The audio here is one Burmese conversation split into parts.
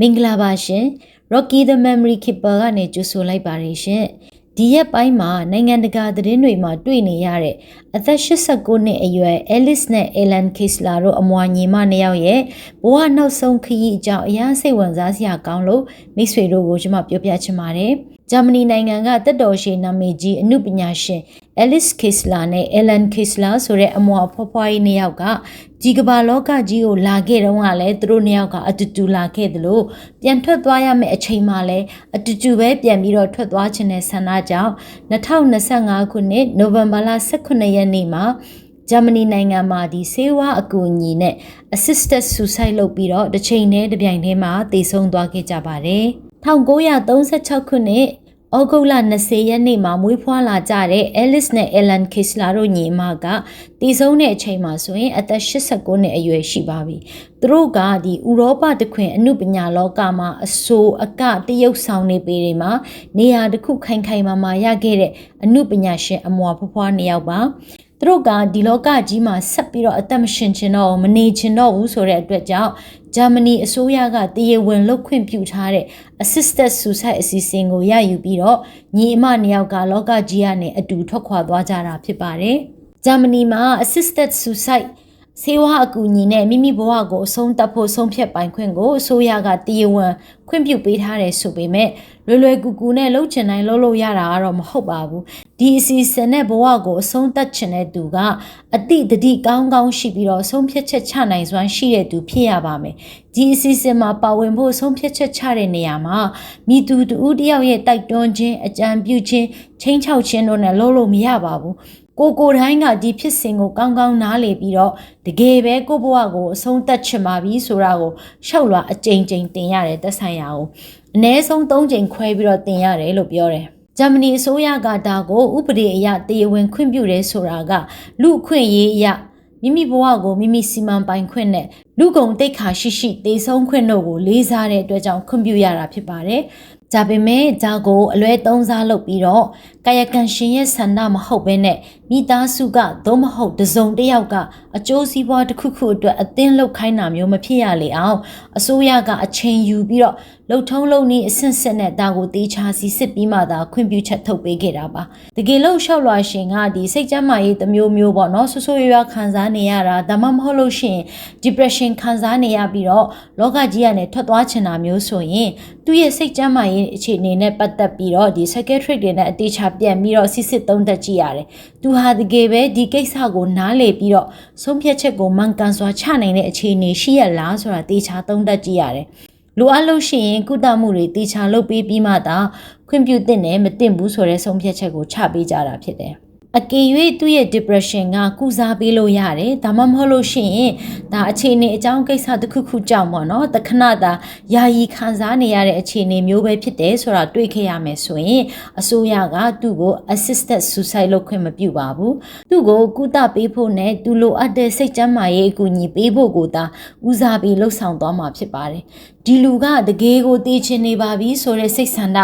မင်္ဂလာပါရှင် Rocky the Memory Keeper ကနေကြိုဆိုလိုက်ပါတယ်ရှင်ဒီရက်ပိုင်းမှာနိုင်ငံတကာသတင်းတွေမှာတွေ့နေရတဲ့အသက်89နှစ်အရွယ် Alice နဲ့ Ellen Kessler တို့အမွာညီမနှစ်ယောက်ရဲ့ဘဝနောက်ဆုံးခရီးအကြောင်းအများစိတ်ဝင်စားစရာကောင်းလို့မိတ်ဆွေတို့ကိုကျွန်မပြောပြချင်ပါတယ်ဂျာမနီနိုင်ငံကတက်တော်ရှိနာမည်ကြီးအမှုပညာရှင် Alice Kessler နဲ့ Ellen Kessler ဆိုတဲ့အမွာဖွားဖွားကြီးနှစ်ယောက်ကဒီကမ္ဘာလောကကြီးကိုလာခဲ့တော့ကလည်းသူတို့နှစ်ယောက်ကအတူတူလာခဲ့သလိုပြန်ထွက်သွားရမယ့်အချိန်မှလည်းအတူတူပဲပြန်ပြီးတော့ထွက်သွားခြင်းနဲ့ဆန္ဒကြောင့်2025ခုနှစ်နိုဝင်ဘာလ18ရက်နေ့မှာဂျာမနီနိုင်ငံမှာဒီဆေးဝါးအကူအညီနဲ့ assisted suicide လုပ်ပြီးတော့တစ်ချိန်တည်းတစ်ပြိုင်တည်းမှာတည်ဆုံသွားခဲ့ကြပါတယ်1936ခုနှစ် ဩဂုတ်လ20ရက်နေ့မှာမွေးဖွားလာကြတဲ့ Alice နဲ့ Ellen Kessler တို့ညီမကတည်ဆုံးတဲ့အချိန်မှာဆိုရင်အသက်89နှစ်အရွယ်ရှိပါပြီ။သူတို့ကဒီဥရောပတခွင်အမှုပညာလောကမှာအဆိုအကတရုပ်ဆောင်နေပေတွေမှာနေရာတစ်ခုခိုင်ခိုင်မာမာရခဲ့တဲ့အမှုပညာရှင်အမွာဖွားဖွားနှစ်ယောက်ပါ။သူတို့ကဒီလောကကြီးမှာဆက်ပြီးတော့အသက်မရှင်ချင်တော့မနေချင်တော့ဘူးဆိုတဲ့အတွက်ကြောင့် ဂျာမနီအစိုးရကတည်ရဝင်လုတ်ခွင့်ပြုထားတဲ့ assisted suicide အစီအစဉ်ကိုရယူပြီးတော့ညီအမနှစ်ယောက်ကလောကကြီးကနေအတူထွက်ခွာသွားကြတာဖြစ်ပါတယ်။ဂျာမနီမှာ assisted suicide ဆေးဝါးအကူအညီနဲ့မိမိဘဝကိုအဆုံးသတ်ဖို့ဆုံးဖြတ်ပိုင်ခွင့်ကိုအစိုးရကတည်ဝင်ခွင့်ပြုပေးထားတယ်ဆိုပေမဲ့လွယ်လွယ်ကူကူနဲ့လှုပ်ချင်တိုင်းလှုပ်လို့ရတာကတော့မဟုတ်ပါဘူးဒီအစီအစဉ်နဲ့ဘဝကိုအဆုံးသတ်ချင်တဲ့သူကအတိတတိကောင်းကောင်းရှိပြီးတော့ဆုံးဖြတ်ချက်ချနိုင်စွမ်းရှိတဲ့သူဖြစ်ရပါမယ်ဒီအစီအစဉ်မှာပါဝင်ဖို့ဆုံးဖြတ်ချက်ချတဲ့နေရာမှာမိသူတူတယောက်ရဲ့တိုက်တွန်းခြင်းအကြံပြုခြင်းချင်းချောက်ခြင်းတို့နဲ့လှုပ်လို့မရပါဘူး ကိုကိုတိုင်းကဒီဖြစ်စဉ်ကိုကောင်းကောင်းနားလေပြီးတော့တကယ်ပဲကိုဘဝကိုအဆုံးသတ်ချင်ပါပြီဆိုတာကိုရှောက်လွှာအကြိမ်ကြိမ်တင်ရတယ်သက်ဆိုင်ရာကိုအ ਨੇ ဆုံး၃ကြိမ်ခွဲပြီးတော့တင်ရတယ်လို့ပြောတယ်ဂျာမနီအစိုးရကဒါကိုဥပဒေအရတရားဝင်ခွင့်ပြုတယ်ဆိုတာကလူခွင့်ရေးအရမိမိဘဝကိုမိမိစီမံပိုင်ခွင့်နဲ့လူကုန်တိတ်ခါရှိရှိတေဆုံးခွင့်တို့ကိုလေးစားတဲ့အတွက်ကြောင့်ခွင့်ပြုရတာဖြစ်ပါတယ်ဒါပေမဲ့ဒါကိုအလွဲသုံးစားလုပ်ပြီးတော့ကာယကံရှင်ရဲ့ဆန္ဒမဟုတ်ဘဲနဲ့မိသားစုကသို့မဟုတ်တစုံတစ်ယောက်ကအကျိုးစီးပွားတစ်ခုခုအတွက်အသင်းလုပ်ခိုင်းတာမျိုးမဖြစ်ရလေအောင်အစိုးရကအချိန်ယူပြီးတော့လှုပ်ထုံးလုပ်နည်းအဆင့်ဆင့်နဲ့ဒါကိုတေချာစီစစ်ပြီးမှသာခွင့်ပြုချက်ထုတ်ပေးခဲ့တာပါတကယ်လို့လျှောက်လွှာရှင်ကဒီစိတ်ကြမ်းမာရေးတစ်မျိုးမျိုးပေါ့နော်ဆူဆူရွားခံစားနေရတာဒါမှမဟုတ်လို့ရှိရင် depression ခံစားနေရပြီးတော့လောကကြီးကနေထွက်သွားချင်တာမျိုးဆိုရင်သူ့ရဲ့စိတ်ကြမ်းမာရေးအခြေအနေနဲ့ပတ်သက်ပြီးတော့ဒီ psychiatric တွေနဲ့အတေချာပြန်ပြီးတော့စစ်စစ်သုံးသပ်ကြည့်ရတယ်သူဟာတကယ်ပဲဒီကိစ္စကိုနားလေပြီးတော့ဆုံးဖြတ်ချက်ကိုမှန်ကန်စွာချနိုင်တဲ့အခြေအနေရှိရလားဆိုတာတေချာသုံးသပ်ကြည့်ရတယ်လိုအပ်လို့ရှိရင်ကုသမှုတွေတေချာလုပ်ပေးပြီးမှသာခွင့်ပြုသင့်တယ်မသင့်ဘူးဆိုတဲ့ဆုံးဖြတ်ချက်ကိုချပေးကြတာဖြစ်တယ် အကယ်၍သူ့ရဲ့ depression ကကုစားပေးလို့ရတယ်ဒါမှမဟုတ်လို့ရှိရင်ဒါအခြေအနေအကြောင်းကိစ္စတစ်ခုခုကြောင့်ပေါ့နော်တခဏတာယာယီခံစားနေရတဲ့အခြေအနေမျိုးပဲဖြစ်တယ်ဆိုတာတွေ့ခဲ့ရမယ်ဆိုရင်အစိုးရကသူ့ကို assisted suicide လုပ်ခွင့်မပြုပါဘူးသူ့ကိုကုသပေးဖို့နဲ့သူလိုအပ်တဲ့စိတ်ကျန်းမာရေးအကူအညီပေးဖို့ကိုသာဦးစားပေးလှုပ်ဆောင်သွားမှာဖြစ်ပါတယ် ဒီလူကတကယ်ကိုတည်ချင်နေပါပြီဆိုတဲ့စိတ်ဆန္ဒ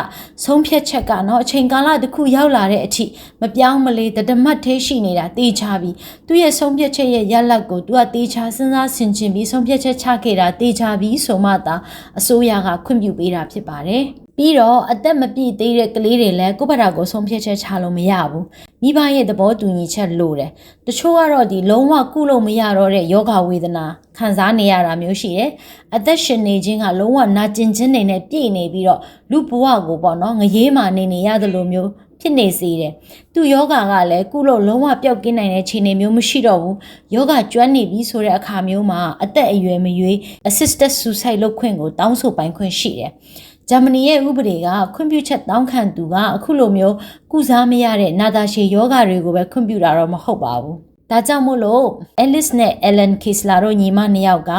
ဆုံးဖြတ်ချက်ကနော်အချိန်ကာလတစ်ခုရောက်လာတဲ့အထိမပြောင်းမလဲတမတ်သေးရှိနေတာတေးချပြီးသူ့ရဲ့ဆုံးဖြတ်ချက်ရဲ့ရလတ်ကိုသူကတေးချစဉ်းစားဆင်ခြင်ပြီးဆုံးဖြတ်ချက်ချခဲ့တာတေးချပြီးဆိုမှသာအစိုးရကခွင့်ပြုပေးတာဖြစ်ပါတယ်ပြီးတော့အသက်မပြည့်သေးတဲ့ကလေးတွေလည်းကိုယ့်ဘာသာကိုဆုံးဖြတ်ချက်ချလို့မရဘူး မိဘရဲ့သဘောတူညီချက်လိုတယ်တချို့ကတော့ဒီလုံးဝကုလို့မရတော့တဲ့ယောဂဝေဒနာခံစားနေရတာမျိုးရှိတယ်အသက်ရှင်နေခြင်းကလုံးဝနာကျင်ခြင်းနေနဲ့ပြည့်နေပြီးတော့လူဘဝကိုပေါ့နော်ငရေးမာနေနေရတယ်လို့မျိုးဖြစ်နေစေတယ်။သူယောဂါကလည်းကုလို့လုံးဝပျောက်ကင်းနိုင်တဲ့ခြေနေမျိုးမရှိတော့ဘူး။ယောဂါကျွမ်းနေပြီဆိုတဲ့အခါမျိုးမှာအသက်အရွယ်မရွေး assisted suicide လုပ်ခွင့်ကိုတောင်းဆိုပိုင်ခွင့်ရှိတယ်။ ဂျာမနီရဲ့ဥပဒေကခွင့်ပြုချက်တောင်းခံသူကအခုလိုမျိုးကုစားမရတဲ့နာတာရှည်ယောဂါတွေကိုပဲခွင့်ပြုတာတော့မဟုတ်ပါဘူး။ဒါကြောင့်မို့လို့ Alice နဲ့ Ellen Kessler တို့ညီမနှစ်ယောက်က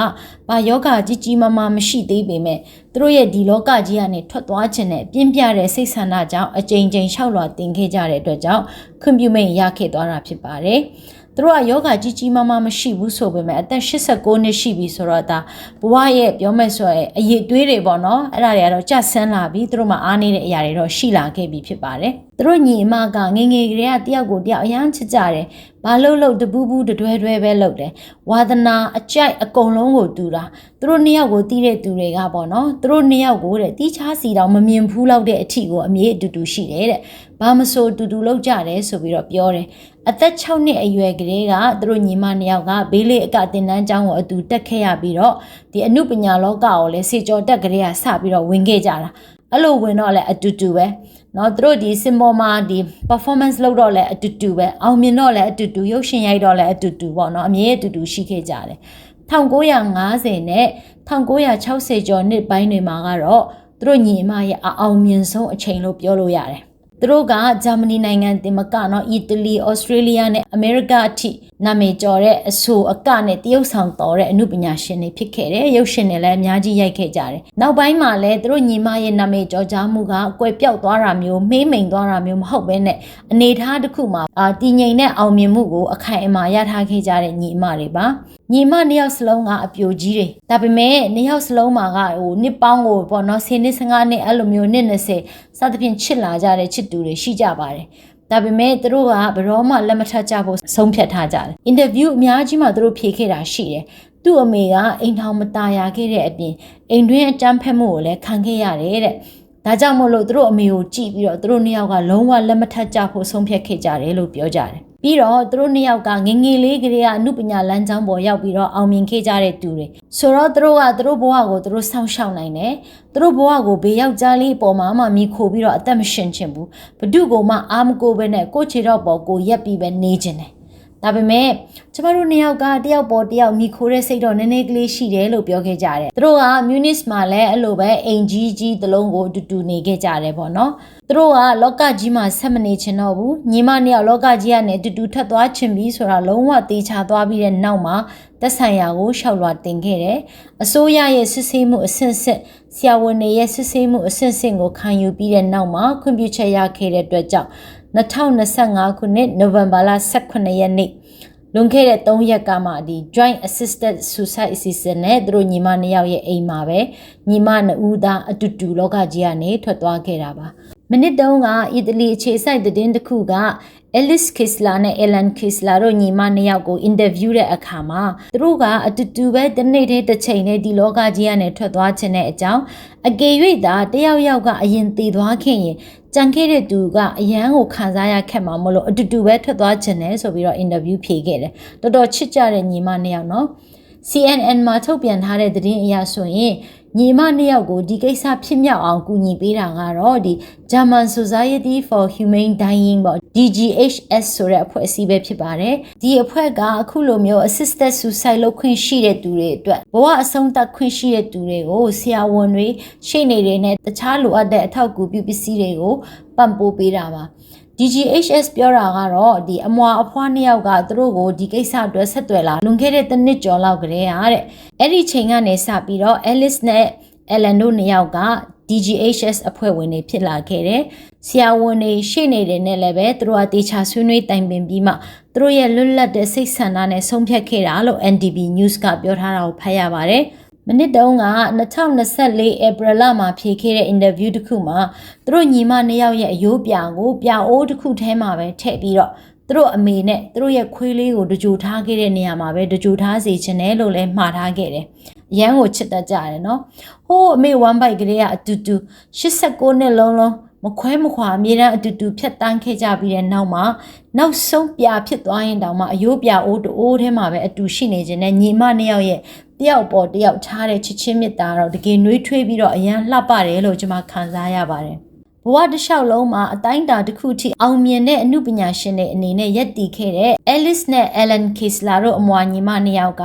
ဘာယောဂကြီးကြီးမားမားမရှိသေးပေမဲ့သူတို့ရဲ့ဒီလောကကြီးကနေထွက်သွားခြင်းနဲ့ပြင်းပြတဲ့စိတ်ဆန္ဒကြောင့်အကြိမ်ကြိမ်လျှောက်လွှာတင်ခဲ့ကြတဲ့အတွက်ကြောင့်ခွင့်ပြုမိတ်ရခဲ့သွားတာဖြစ်ပါတယ်။ သူတို့ကယောဂကြီးကြီးမားမားမရှိဘူးဆိုပေမဲ့အသက်89နှစ်ရှိပြီဆိုတော့ဒါဘဝရဲ့ပြောမဲ့ဆိုရင်အရေးသွေးတွေပေါ့နော်အဲ့ဒါတွေကတော့ကြဆန်းလာပြီသူတို့မှအားနေတဲ့အရာတွေတော့ရှိလာခဲ့ပြီဖြစ်ပါတယ်သူတို့ညီအမကငငယ်ကလေးကတယောက်ကိုတယောက်အရန်ချစ်ကြတယ်ဘာလို့လို့တပူးပူးတတွဲတွဲပဲလုပ်တယ်ဝါသနာအကြိုက်အကုန်လုံးကိုတူတာသူတို့နှစ်ယောက်ကိုတီးတဲ့သူတွေကပေါ့နော်သူတို့နှစ်ယောက်ကိုတဲ့တီးချားစီတောင်မမြင်ဘူးလောက်တဲ့အထီကိုအမြင့်အတူတူရှိတယ်တဲ့ဘာမဆိုတူတူလောက်ကြတယ်ဆိုပြီးတော့ပြောတယ် အသက်6နှစ်အရွယ်ကလေးကသူတို့ညီမနှစ်ယောက်ကဘေးလေးအကတင်တန်းကျောင်းကိုအတူတက်ခဲ့ရပြီးတော့ဒီအမှုပညာလောကကိုလည်းစေကျော်တက်ကလေးကစပြီးတော့ဝင်ခဲ့ကြတာအဲ့လိုဝင်တော့လည်းအတူတူပဲเนาะသူတို့ဒီ symbol မှာဒီ performance လုပ်တော့လည်းအတူတူပဲအောင်မြင်တော့လည်းအတူတူရုပ်ရှင်ရိုက်တော့လည်းအတူတူပေါ့เนาะအမြဲအတူတူရှိခဲ့ကြတယ်1950နဲ့1960ကျော်နှစ်ပိုင်းတွေမှာကတော့သူတို့ညီမရဲ့အအောင်မြင်ဆုံးအချိန်လို့ပြောလို့ရတယ် သူတို့ကဂျာမနီနိုင်ငံတင်မကနော်အီတလီဩစတြေးလျနဲ့အမေရိကအထိနာမည်ကျော်တဲ့အဆိုအကနဲ့တရုတ်ဆောင်တော်တဲ့အမှုပညာရှင်တွေဖြစ်ခဲ့တယ်ရုပ်ရှင်တွေလည်းအများကြီးရိုက်ခဲ့ကြတယ်နောက်ပိုင်းမှာလည်းသူတို့ညီမရဲ့နာမည်ကျော်ကြားမှုကအကွယ်ပြောက်သွားတာမျိုးမေးမိန်သွားတာမျိုးမဟုတ်ဘဲနဲ့အနေထားတစ်ခုမှာအာတည်ငြိမ်တဲ့အောင်မြင်မှုကိုအခိုင်အမာရထားခဲ့ကြတဲ့ညီမတွေပါညီမနှစ်ယောက်စလုံးကအပြိုကြီးတွေဒါပေမဲ့နှစ်ယောက်စလုံးမှာကဟိုနှစ်ပေါင်းကိုပေါ့နော်10နှစ်15နှစ်အဲ့လိုမျိုးနှစ်20စသဖြင့်ချစ်လာကြတဲ့ချစ်သူတွေရှိကြပါတယ်ဒါပေမဲ့သူတို့ကဘရောမှလက်မထပ်ကြဖို့ဆုံးဖြတ်ထားကြတယ်။အင်တာဗျူးအများကြီးမှသူတို့ဖြေခဲ့တာရှိတယ်။သူ့အမေကအိမ်ထောင်မตายရခဲ့တဲ့အပြင်အိမ်တွင်းအကြမ်းဖက်မှုကိုလည်းခံခဲ့ရတယ်တဲ့။ဒါကြောင့်မို့လို့သူတို့အမေကိုကြည့်ပြီးတော့သူတို့နှစ်ယောက်ကလုံးဝလက်မထပ်ကြဖို့ဆုံးဖြတ်ခဲ့ကြတယ်လို့ပြောကြတယ်။ ပြီးတော့သူတို့နှစ်ယောက်ကငငယ်လေးကလေးကအမှုပညာလမ်းကြောင်းပေါ်ရောက်ပြီးတော့အောင်မြင်ခဲ့ကြတဲ့သူတွေဆိုတော့သူတို့ကသူတို့ဘဝကိုသူတို့စောင့်ရှောက်နိုင်တယ်သူတို့ဘဝကိုဘေးယောက်ျားလေးပေါ်မှာမှမိခိုပြီးတော့အသက်မရှင်ချင်ဘူးဘဒုကိုမှအာမကိုပဲနဲ့ကိုချေတော့ပေါ်ကိုရက်ပြီးပဲနေချင်တယ် ဒါပေမဲ့ကျမတို့နှစ်ယောက်ကတယောက်ပေါ်တယောက်မိခိုးတဲ့စိတ်တော့နည်းနည်းကလေးရှိတယ်လို့ပြောခဲ့ကြတယ်။သူတို့က Munis မှာလည်းအဲ့လိုပဲအိမ်ကြီးကြီးတစ်လုံးကိုတူတူနေခဲ့ကြတယ်ပေါ့နော်။သူတို့ကလောကကြီးမှာဆက်မနေချင်တော့ဘူး။ညီမနှစ်ယောက်လောကကြီးကနေတူတူထပ်သွားချင်ပြီဆိုတာလုံးဝတေချာသွားပြီးတဲ့နောက်မှာသက်ဆိုင်ရာကိုရှောက်လွှာတင်ခဲ့တယ်။အစိုးရရဲ့စစ်ဆေးမှုအဆင့်ဆင့်ဆရာဝန်တွေရဲ့စစ်ဆေးမှုအဆင့်ဆင့်ကိုခံယူပြီးတဲ့နောက်မှာခွင့်ပြုချက်ရခဲ့တဲ့အတွက်ကြောင့် 2025ခုနှစ်နိုဝင်ဘာလ18ရက်နေ့လွန်ခဲ့တဲ့3ရက်ကမှဒီ joint assisted suicide assistant နဲ့သူတို့ညီမနှစ်ယောက်ရဲ့အိမ်မှာပဲညီမနှစ်ဦးသားအတူတူလောကကြီးကနေထွက်သွားခဲ့တာပါ မနစ်တုန်းကအီတလီအခြေစိုက်သတင်းတစ်ခုက Alice Kisler နဲ့ Ellen Kisler တို့ညီမနှစ်ယောက်ကိုအင်တာဗျူးတဲ့အခါမှာသူတို့ကအတူတူပဲတစ်နေ့တည်းတစ်ချိန်နဲ့ဒီလောကကြီးကနေထွက်သွားခြင်းတဲ့အကြောင်းအကေ၍သာတယောက်ယောက်ကအရင်တည်သွားခင်ရင်ကြံခဲ့တဲ့သူကအရန်ကိုခံစားရခက်မှာမလို့အတူတူပဲထွက်သွားခြင်းနဲ့ဆိုပြီးတော့အင်တာဗျူးဖြေခဲ့တယ်တော်တော်ချစ်ကြတဲ့ညီမနှစ်ယောက်နော် CNN မှာထုတ်ပြန်ထားတဲ့သတင်းအရဆိုရင် ညီမနှစ်ယောက်ကိုဒီကိစ္စဖြစ်မြောက်အောင်ကူညီပေးတာကတော့ဒီ German Society for Humane Dying ပေါ့ DGHS ဆိုတဲ့အဖွဲ့အစည်းပဲဖြစ်ပါတယ်ဒီအဖွဲ့ကအခုလိုမျိုး assisted suicide လုပ်ခွင့်ရှိတဲ့သူတွေအတွက်ဘဝအဆုံးသတ်ခွင့်ရှိတဲ့သူတွေကိုဆရာဝန်တွေရှေ့နေတွေနဲ့တခြားလိုအပ်တဲ့အထောက်အကူပြုပစ္စည်းတွေကိုပံ့ပိုးပေးတာပါ DGHS ပြောတာကတော့ဒီအမွာအဖွားနှစ်ယောက်ကသူတို့ကိုဒီကိစ္စအတွက်ဆက်သွယ်လာလွန်ခဲ့တဲ့တစ်နှစ်ကျော်လောက်ကလေးဟာတဲ့အဲ့ဒီချိန်ကနေစပြီးတော့ Alice နဲ့ Ellen တို့နှစ်ယောက်က DGHS အဖွဲ့ဝင်တွေဖြစ်လာခဲ့တယ်။ဆရာဝန်တွေရှေ့နေတွေနဲ့လည်းပဲသူတို့ကတေချာဆွေးနွေးတိုင်ပင်ပြီးမှသူတို့ရဲ့လွတ်လပ်တဲ့စိတ်ဆန္ဒနဲ့ဆုံးဖြတ်ခဲ့တာလို့ NDB News ကပြောထားတာကိုဖတ်ရပါတယ်။ မနစ်တုန်းက2024 April လမှာဖြေခဲ့တဲ့ interview တစ်ခုမှာသူတို့ညီမနှစ်ယောက်ရဲ့အယိုးပြာကိုပြအိုးတစ်ခုထဲမှာပဲထည့်ပြီးတော့သူတို့အမေနဲ့သူတို့ရဲ့ခွေးလေးကိုတကြိုထားခဲ့တဲ့နေရာမှာပဲတကြိုထားစေချင်တယ်လို့လည်းမှားထားခဲ့တယ်။ရန်ကိုချစ်တတ်ကြတယ်နော်။ဟိုးအမေ1 byte ကလေးကအတူတူ89နှစ်လုံးလုံးမခွဲမခွာအမြဲတမ်းအတူတူဖြတ်တန်းခဲ့ကြပြီးတဲ့နောက်မှာနောက်ဆုံးပြာဖြစ်သွားရင်တောင်မှအယိုးပြအိုးတိုးထဲမှာပဲအတူရှိနေခြင်းနဲ့ညီမနှစ်ယောက်ရဲ့ တယောက်ပေါ်တယောက်ထားတဲ့ချစ်ချင်းမြတ်တာတော့တကယ်နှွေးထွေးပြီးတော့အရန်လှပတယ်လို့ကျွန်မခံစားရပါတယ်ဘဝတစ်လျှောက်လုံးမှာအတိုင်းတာတစ်ခုထိအောင်မြင်တဲ့အမှုပညာရှင်တွေအနေနဲ့ရက်တည်ခဲ့တဲ့ Alice နဲ့ Ellen Kisler တို့အမွာညီမနှစ်ယောက်က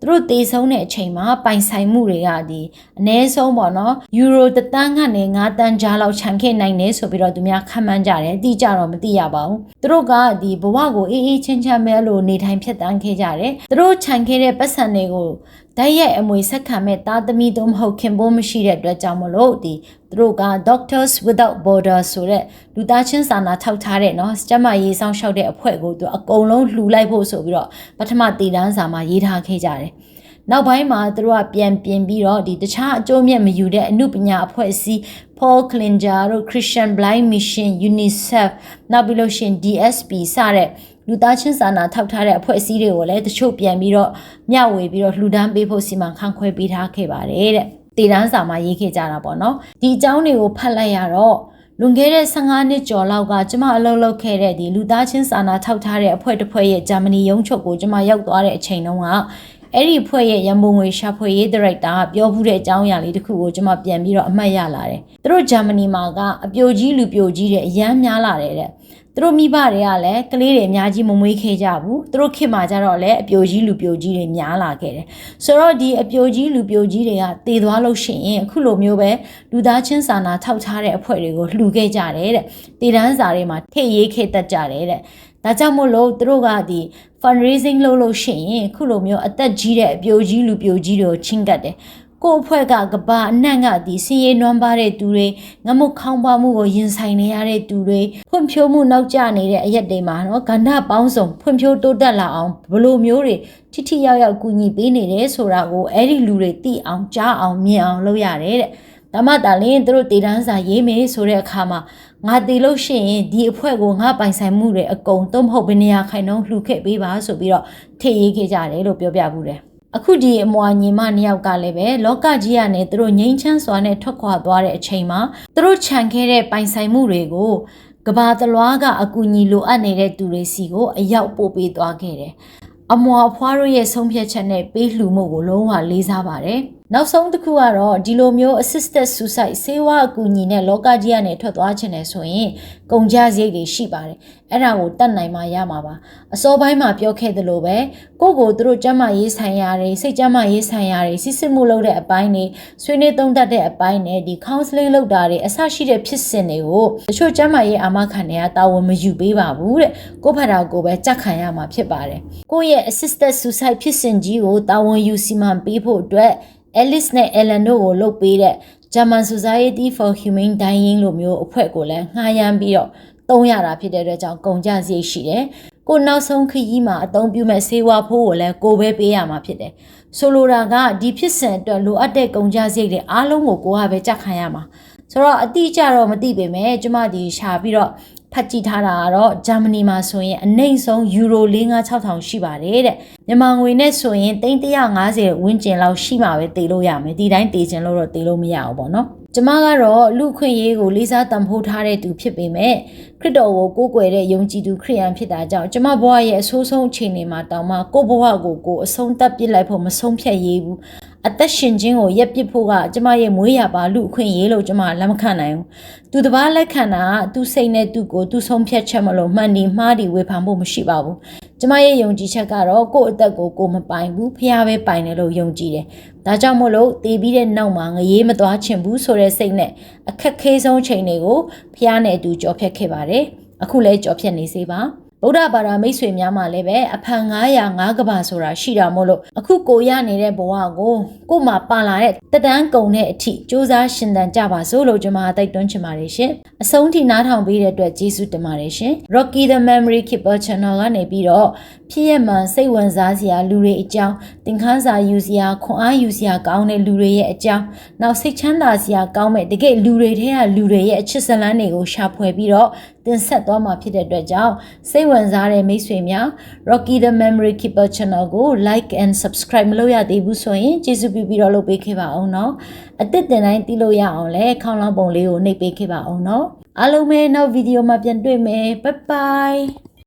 သူတို့တေဆုံးတဲ့အချိန်မှာပိုင်ဆိုင်မှုတွေကဒီအ ਨੇ ဆုံးပေါ့နော်ယူရိုတသန်းကနေ9တန်းကြားလောက်ခြံခဲ့နိုင်တယ်ဆိုပြီးတော့သူများခန့်မှန်းကြတယ်တိကျတော့မသိရပါဘူးသူတို့ကဒီဘဝကိုအေးအေးချမ်းချမ်းပဲလို့နေထိုင်ဖြတ်တန်းခဲ့ကြတယ်သူတို့ခြံခဲ့တဲ့ပတ်စံတွေကို ဓာတ်ရိုက်အမွေဆက်ခံမဲ့သားသမီးတို့မဟုတ်ခင်ပိုးမရှိတဲ့အတွက်ကြောင့်မလို့ဒီသူတို့က Doctors Without Borders ဆိုတဲ့လူသားချင်းစာနာထောက်ထားတဲ့နော်စတမရေးဆောင်ရှောက်တဲ့အဖွဲ့ကိုသူအကုန်လုံးလှူလိုက်ဖို့ဆိုပြီးတော့ပထမတည်တန်းစာမှာရေးထားခဲ့ကြတယ်နောက်ပိုင်းမှာသူတို့ကပြန်ပြင်ပြီးတော့ဒီတခြားအကျိုးမြတ်မယူတဲ့အမှုပညာအဖွဲ့အစည်း Paul Klinger တို့ Christian Blind Mission UNICEF နောက်ပြီးလို့ရှင် DSP စတဲ့ လူသားချင်းစာနာထောက်ထားတဲ့အဖွဲ့အစည်းတွေကိုလည်းတချို့ပြန်ပြီးတော့မျှဝေပြီးတော့လှူဒန်းပေးဖို့စီမံခန့်ခွဲပေးထားခဲ့ပါတယ်တဲ့တည်တန်းစာမှာရေးခဲ့ကြတာပေါ့နော်ဒီအကြောင်းတွေကိုဖတ်လိုက်ရတော့လွန်ခဲ့တဲ့15နှစ်ကျော်လောက်ကကျမအလုပ်လုပ်ခဲ့တဲ့ဒီလူသားချင်းစာနာထောက်ထားတဲ့အဖွဲ့တစ်ဖွဲ့ရဲ့ဂျာမနီရုံးချုပ်ကိုကျမရောက်သွားတဲ့အချိန်တုန်းကအဲ့ဒီဖွဲ့ရဲ့ရန်ပုံငွေရှာဖွေရေးဒါရိုက်တာကပြောမှုတဲ့အကြောင်းအရာလေးတစ်ခုကိုကျွန်မပြန်ပြီးတော့အမှတ်ရလာတယ်။သူတို့ဂျာမနီမှာကအပြိုကြီးလူပြိုကြီးတွေအရန်များလာတယ်တဲ့။ သူတို့မိဘတွေကလည်းကလေးတွေအများကြီးမမွေးခဲ့ကြဘူး။သူတို့ခင်မှာကြတော့လည်းအပြိုကြီးလူပြိုကြီးတွေများလာခဲ့တယ်။ဆိုတော့ဒီအပြိုကြီးလူပြိုကြီးတွေကတည်သွားလို့ရှိရင်အခုလိုမျိုးပဲလူသားချင်းစာနာထောက်ထားတဲ့အဖွဲ့တွေကိုလှူခဲ့ကြတယ်တဲ့။တည်တန်းစာတွေမှာထိတ်ရေးခဲ့တတ်ကြတယ်တဲ့။ဒါကြောင့်မို့လို့သူတို့ကဒီ fundraising လုပ်လို့ရှိရင်ခုလိုမျိုးအသက်ကြီးတဲ့အပြိုကြီးလူပြိုကြီးတွေကိုချင်းကတ်တယ် ကို့အဖွဲ့ကကဘာအနှံ့ကဒီစီရေးနွမ်းပါတဲ့သူတွေငမုတ်ခေါင်းပါမှုကိုရင်ဆိုင်နေရတဲ့သူတွေဖွံ့ဖြိုးမှုနောက်ကျနေတဲ့အရက်တွေမှာနော်ကန္ဓပေါင်းစုံဖွံ့ဖြိုးတိုးတက်လာအောင်ဘလိုမျိုးတွေထိထိရောက်ရောက်ကူညီပေးနေတယ်ဆိုတာကိုအဲ့ဒီလူတွေသိအောင်ကြားအောင်မြင်အောင်လုပ်ရတယ်တဲ့ဒါမှတာလင်းသူတို့တည်တန်းစာရေးမယ်ဆိုတဲ့အခါမှာငါတည်လို့ရှိရင်ဒီအဖွဲ့ကိုငါပိုင်ဆိုင်မှုတွေအကုန်သုံးမဟုတ်ဘယ်နေရာခိုင်နှုန်းလှူခဲ့ပေးပါဆိုပြီးတော့ထေရေးခဲ့ကြတယ်လို့ပြောပြဘူးတယ် အခုဒီအမွာညီမနှစ်ယောက်ကလည်းပဲလောကကြီးကနေသူတို့ငိမ့်ချမ်းစွာနဲ့ထွက်ခွာသွားတဲ့အချိန်မှာသူတို့ခြံခဲ့တဲ့ပိုင်ဆိုင်မှုတွေကိုကဘာတလွားကအကူအညီလိုအပ်နေတဲ့သူတွေစီကိုအရောက်ပို့ပေးသွားခဲ့တယ်အမွာအဖွားတို့ရဲ့ဆုံးဖြတ်ချက်နဲ့ပေးလှူမှုကိုလုံးဝလေးစားပါတယ်။နောက်ဆုံးတစ်ခုကတော့ဒီလိုမျိုး assisted suicide ဆေးဝါးအကူအညီနဲ့လောကကြီးကနေထွက်သွားခြင်းနဲ့ဆိုရင်ကုန်ကြစရိတ်တွေရှိပါတယ်အဲ့ဒါကိုတတ်နိုင်မှရမှာပါအစောပိုင်းမှာပြောခဲ့သလိုပဲကိုကိုသူတို့ကျန်းမာရေးဆိုင်ရာတွေစိတ်ကျန်းမာရေးဆိုင်ရာတွေစစ်စစ်မှုလုပ်တဲ့အပိုင်းတွေဆွေးနွေးသုံးသပ်တဲ့အပိုင်းနဲ့ဒီ counseling လုပ်တာတွေအဆရှိတဲ့ဖြစ်စဉ်တွေကိုတချို့ကျန်းမာရေးအာမခံတွေကတာဝန်မယူပေးပါဘူးတဲ့ကိုဖတ်တာကိုပဲကြက်ခံရမှာဖြစ်ပါတယ်ကိုရဲ့ assisted suicide ဖြစ်စဉ်ကြီးကိုတာဝန်ယူစီမံပေးဖို့အတွက် Alice နဲ့ Ellen တို့ကိုလုပ်ပေးတဲ့ German Society for Humane Dying လို့မျိုးအဖွဲ့ကိုလည်းငှားရမ်းပြီးတော့သုံးရတာဖြစ်တဲ့အတွက်ကြောင့်ကုန်ကြစရိတ်ရှိတယ်။ကိုနောက်ဆုံးခရီးမှာအသုံးပြုမဲ့ဆေးဝါးဖိုးကိုလည်းကိုပဲပေးရမှာဖြစ်တယ်။ဆိုလိုတာကဒီဖြစ်စဉ်အတွက်လိုအပ်တဲ့ကုန်ကြစရိတ်တွေအားလုံးကိုကိုကပဲကြက်ခံရမှာ။ဆိုတော့အတိအကျတော့မသိပေမဲ့ကျမဒီရှာပြီးတော့ ဖတ်ကြည့်ထားတာကတော့ဂျာမနီမှာဆိုရင်အနှိမ့်ဆုံးယူရို4-6000ရှိပါတယ်တဲ့မြန်မာငွေနဲ့ဆိုရင်350ဝန်းကျင်လောက်ရှိမှပဲတည်လို့ရမယ်ဒီတိုင်းတည်ခြင်းလို့တော့တည်လို့မရဘူးပေါ့နော်ကျမကတော့လူခွင့်ရေးကိုလေးစားတံဖိုးထားတဲ့သူဖြစ်ပေမဲ့ခရစ်တော်ကိုကိုးကွယ်တဲ့ယုံကြည်သူခရိယန်ဖြစ်တာကြောင့်ကျမဘဝရဲ့အဆိုးဆုံးအချိန်တွေမှာတောင်မှကိုယ့်ဘဝကိုကိုယ်အဆုံးသတ်ပစ်လိုက်ဖို့မဆုံးဖြတ်ရဘူး အသက်ရှင်ခြင်းကိုရက်ပစ်ဖို့ကကျမရဲ့မွေးရပါလူအခွင့်ရေးလို့ကျမလက်မခံနိုင်ဘူးသူတပားလက်ခံတာကသူစိတ်နဲ့သူ့ကိုသူဆုံးဖြတ်ချက်မလို့မှန်ဒီမှားဒီဝေဖန်ဖို့မရှိပါဘူးကျမရဲ့ယုံကြည်ချက်ကတော့ကိုယ့်အသက်ကိုကိုမပိုင်ဘူးဖះပဲပိုင်တယ်လို့ယုံကြည်တယ်ဒါကြောင့်မို့လို့တည်ပြီးတဲ့နောက်မှာငရေးမသွားချင်ဘူးဆိုတဲ့စိတ်နဲ့အခက်ခဲဆုံးချိန်တွေကိုဖះနဲ့အတူကြော်ဖြတ်ခဲ့ပါတယ်အခုလည်းကြော်ဖြတ်နေစေပါ ဗုဒ္ဓဘာသာမိတ်ဆွေများမှလည်းပဲအဖန်900 9ကဘာဆိုတာရှိတာမို့လို့အခုကိုရနေတဲ့ဘဝကိုကိုမှပါလာတဲ့တတန်းကုံတဲ့အထိစူးစမ်းရှင်သန်ကြပါစို့လို့ကျွန်မတိုက်တွန်းချင်ပါတယ်ရှင်အဆုံးထိနားထောင်ပေးတဲ့အတွက်ကျေးဇူးတင်ပါတယ်ရှင် Rocky the Memory Keeper Channel ကနေပြီးတော့ဖြစ်ရမှန်စိတ်ဝင်စားစရာလူတွေအကြောင်းသင်ခန်းစာယူစရာခွန်အားယူစရာကောင်းတဲ့လူတွေရဲ့အကြောင်းနောက်စိတ်ချမ်းသာစရာကောင်းမဲ့တကယ်လူတွေထဲကလူတွေရဲ့အချစ်စလန်းတွေကိုရှာဖွေပြီးတော့တင်ဆက်သွားမှာဖြစ်တဲ့အတွက်ကြောင့်စိတ်ဝင်စားတဲ့မိတ်ဆွေများ Rocky the Memory Keeper Channel ကို like and subscribe မလုပ်ရသေးဘူးဆိုရင်ကျေးဇူးပြုပြီးတော့လုပ်ပေးခဲ့ပါအောင်နော်အသစ်တင်တိုင်းသိလို့ရအောင်လဲခေါင်းလောင်းပုံလေးကိုနှိပ်ပေးခဲ့ပါအောင်နော်အားလုံးပဲနောက်ဗီဒီယိုမှာပြန်တွေ့မယ် bye bye